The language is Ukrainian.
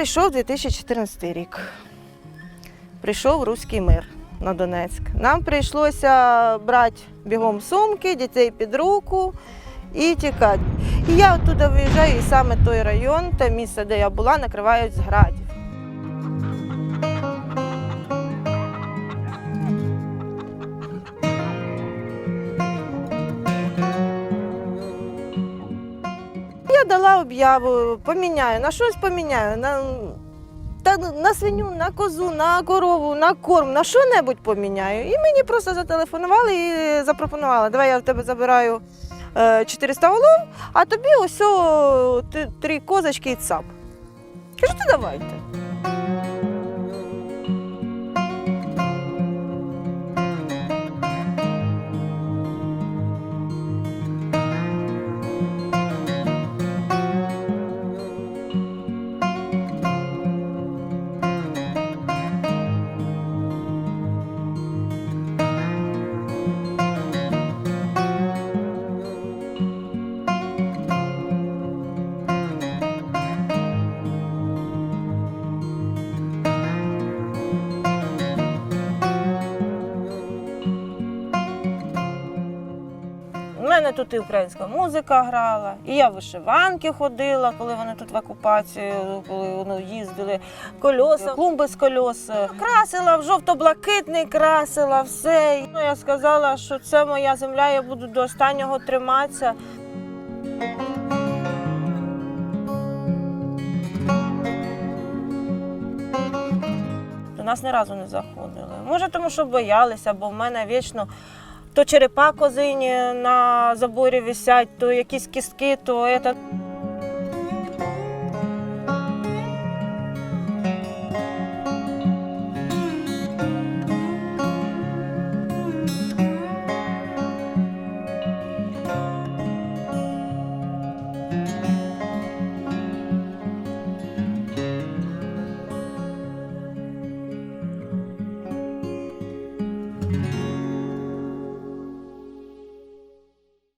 прийшов 2014 рік. Прийшов руський мир на Донецьк. Нам прийшлося брати бігом сумки, дітей під руку і тікати. І я оттуда виїжджаю, і саме той район, те місце, де я була, накривають з градів. Дала об'яву, поміняю, на щось поміняю. На, та на свиню, на козу, на корову, на корм, на що-небудь поміняю. І мені просто зателефонували і запропонували, давай я в тебе забираю е, 400 голов, а тобі ось три козочки і цап. Кажу, то давайте. У мене тут і українська музика грала, і я вишиванки ходила, коли вони тут в окупації, коли вони їздили, кольоса, клумби з кольос. Красила в жовто-блакитний, красила все. Ну, я сказала, що це моя земля, я буду до останнього триматися. До нас ні разу не заходили. Може, тому що боялися, бо в мене вічно то черепа козині на заборі висять, то якісь кістки, то це.